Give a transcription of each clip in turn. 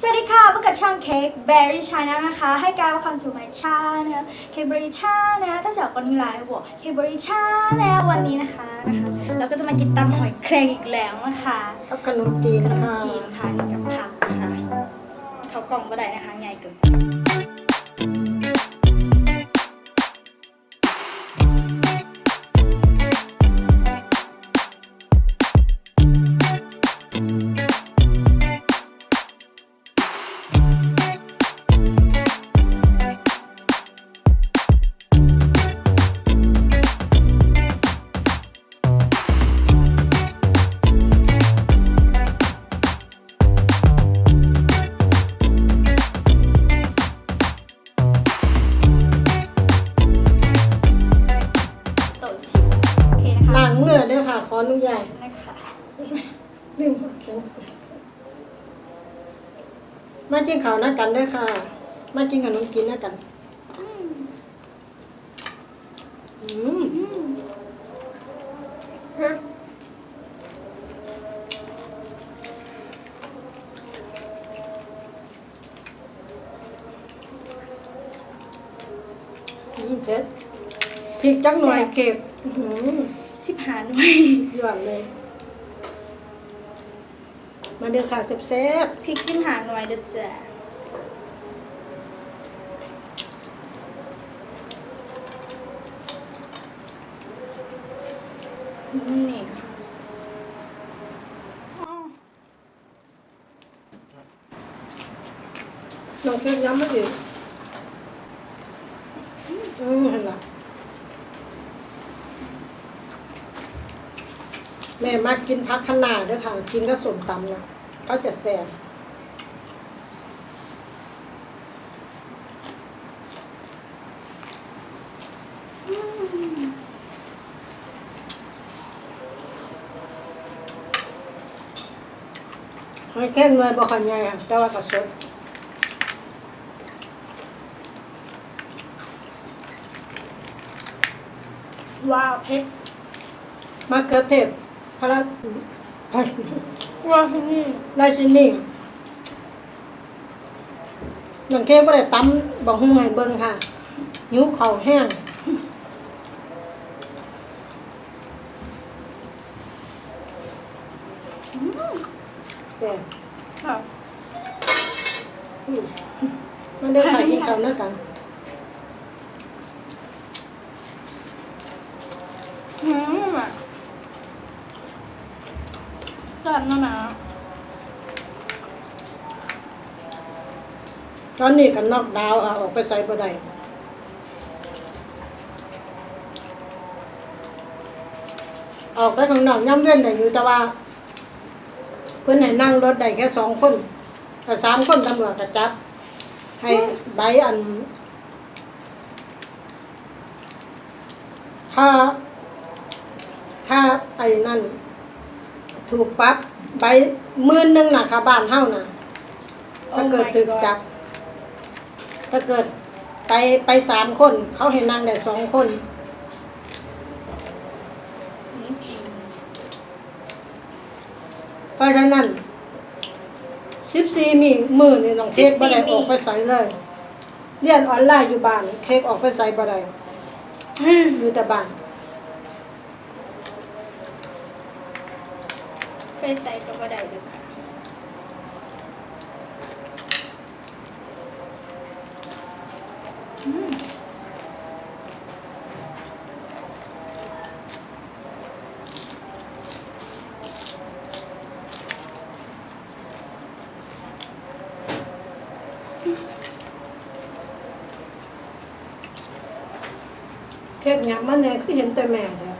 สวัสดีค่ะพบกับช่องเค้กเบอร์รี่ชาแนลนะคะ ให้การว่าคำสู่ไมชาแนลเค้กเบอร์รี่ชาแนลถ้าจากวันนี้ไลฟ์บอกเค้กเบอร์รี่ชาแนลวันนี้นะคะนะคะเราก็จะมากินตำหอยแครงอีกแล้วนะคะกับขนมจีนขนมค่ะจีนทานกับผักค่ะเขากล่องก็ได้นะคะง่ายเกิน ขออนุญาตนะคะลืมเขียนสียมากินข้าวนักกันเด้อค่ะ มากินขนมกินนักกัน อืมอืมเผ็ดพริกจักหน่อยเก็บ อื้อหือ สิบหาหน่วยหย่อนเลย มาเดือค่ะแซ่บพริกสิบหาหน่วยเด้อจ้ะนี่ค่ะอ๋อๆน้องเค้กย้ำมาอีกอืมเห็นละ แม่มากินพักขนาดด้วยค่ะ กินก็สมตำนะเขาจะแซ่บหอยแค่เงินบ่ขันใหญ่ค่ะแต่ว่าก็สดว้าวเพชรมะเขือเทศ พระราพระว้าวที่นี่ราชินีหลังเค้กบ่ได้ตำบักหุ่งให้เบิ่งค่ะหิวข้าวแห้งแซ่บค่ะอุ้ยมาเด้อค่ะกินข้าวนะกันอืม อะแบบนั้นนะตอนนี้ก็นอกดาวน์ค่ะออกไปใส่บ่ได้ออกไปข้างนอกย่ำเว้นได้อยู่แต่ว่า เพิ่นให้นั่งรถได้แค่สองคนแต่สามคนตำรวจก็จับ ให้ใบอันถ้าถ้าไอ้นั่น ถูกปรั๊บ ใบหมื่นหนึงน่ะค่ะบ้านเฮาน่ะ ถ้าเกิดถูกจับ ถ้าเกิดไปไปสามคน เขาให้นั่งได้สองคนจริงเพราะฉะนั้นสิบสี่มีมือนี่น้องเค้กบ่ได้ออกไปใส่เลยเรียนออนไลน์อยู่บ้านเค้กออกไปใส่บ่ได้อยู่แต่บ้าน ไป ใส่ตัวกระได้เลยค่ะอืมเค้กหยังมันแน่คือเห็นแต่แม่เลย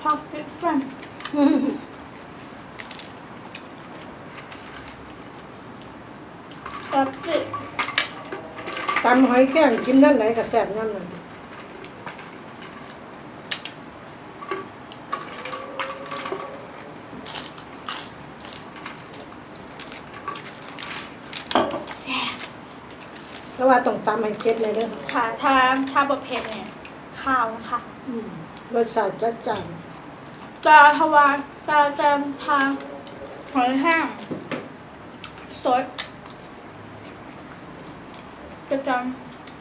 พ็อกเก็ตฟัน ตัดสิตำหอยแข้งกินนั่นไหนก็แซ่บนั่นน่ะแซ่บเพราะว่าต้องตำให้เผ็ดเลยเด้อค่ะถ้าถ้าบะเพ็ดเนี่ยข้าวนะคะอืมรสชาติจัดจ้านตาทวารตาจะทานหอยแห้งสด จะจ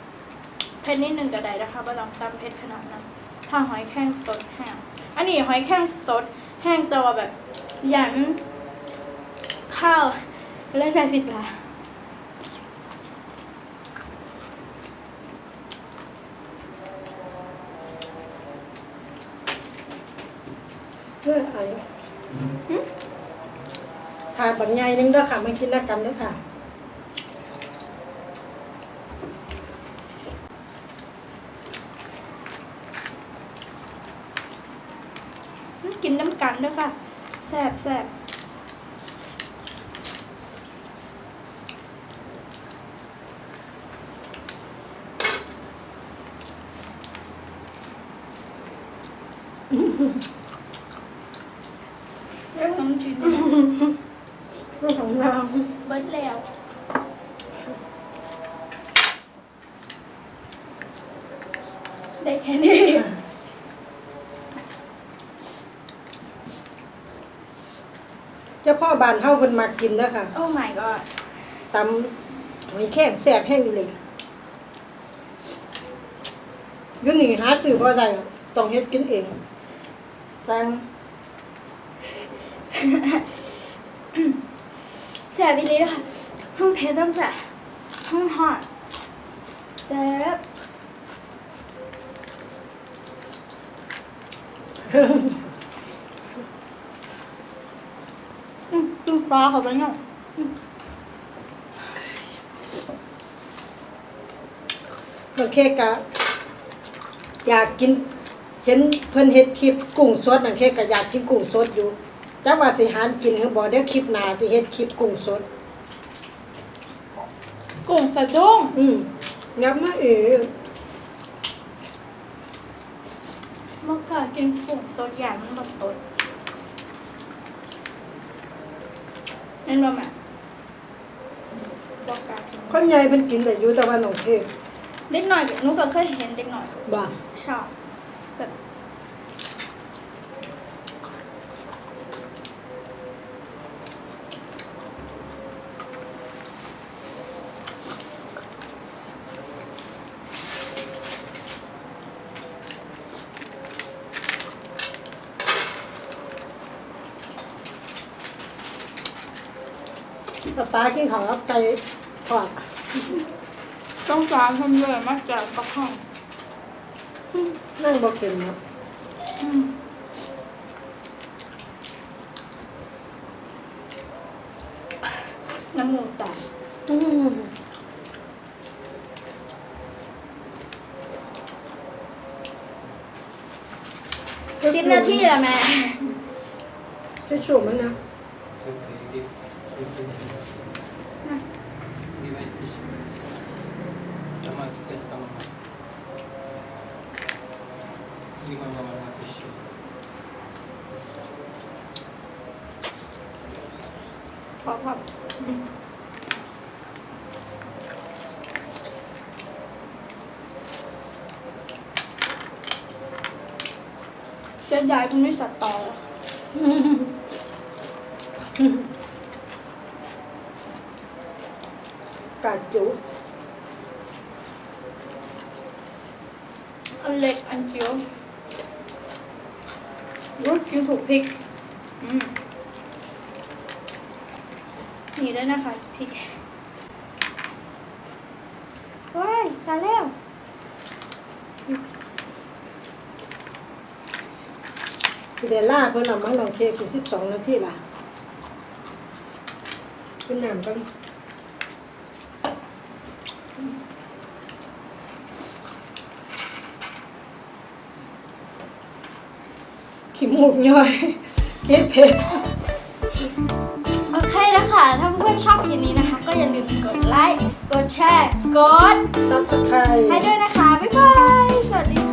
ำเผ็ดนิดหนึ่งก็ได้นะคะไม่ต้องตำเผ็ดขนาดนั้น ถ้าหอยแข้งสดแห้ง อันนี้หอยแข้งสด แห้งตัวแบบหยันข้าวแล้วใส่ผิดละเพื่อไอ้ทานบักใหญ่หนึงเด้อค่ะมากินด้วยกันเด้อค่ะ กินน้ำกันด้วยค่ะ แซ่บแซ่บเรื่องน้ำจิ้มเรื่องของเราเบิดแล้วได้แค่นี้ เจ้าพ่อบ้านเฮาเพิ่นมากินเด้อค่ะโอ้ my god ตำหอยแข้งแซ่บแห้งอีหลีอยูนี่หาซื้อบ่ได้ต้องเฮ็ดกินเองตังแซ่บอีหลีด้วยค่ะห้องเพชรต้องแซ่บห้องหอดแซ่บอืมกิน ฟ้าเขาไปเนาะน้องเค้กก็อยากกินเห็นเพิ่นเฮ็ดคลิปกุ้งสดน้องเค้กก็อยากกินกุ้งสดอยู่จักว่าสิหากินหรือบ่เดี๋ยวคลิปหน้าสิเฮ็ดคลิปกุ้งสด กุ้งสะดุ้งอืมงับมาเออเมื่อก่อนกินกุ้งสดอย่างมันแบบสด นั่นว่าแม่บอกกล้ากินคนใหญ่เพิ่นกินได้อยู่แต่ว่าน้องเค้กเด็กหน่อยหนูก็เคยเห็นเด็กหน่อยบ่ชอบแบบ ป้าป้ากินข้าวกับไก่ทอดต้องการทำเลยมาจากปะข้องนั่งบ่กินเนาะอืมน้ำหมูแตกอืม Ừ. สิบนาทีละแม่จะชุ่มมันนะ Mama, questa พอพอเส้นยายมันไม่ตัดต่อแล้ว กาจุอันเล็กอันจิ๋วรู้กินถูกพริกอืมนี่ด้วยนะคะพริกว้ายตายแล้วสิเดล่าเพิ่นเอามาลองเค้กสิสิบสองนาทีล่ะเป็นน้ำกัน ขี้มูกย่อยเก็บเผ็ดโอเคนะคะถ้าเพื่อนๆชอบคลิปนี้นะคะ ก็อย่าลืมกดไลค์ กดแชร์ กด ซับสไครให้ด้วยนะคะ บ๊ายบาย สวัสดี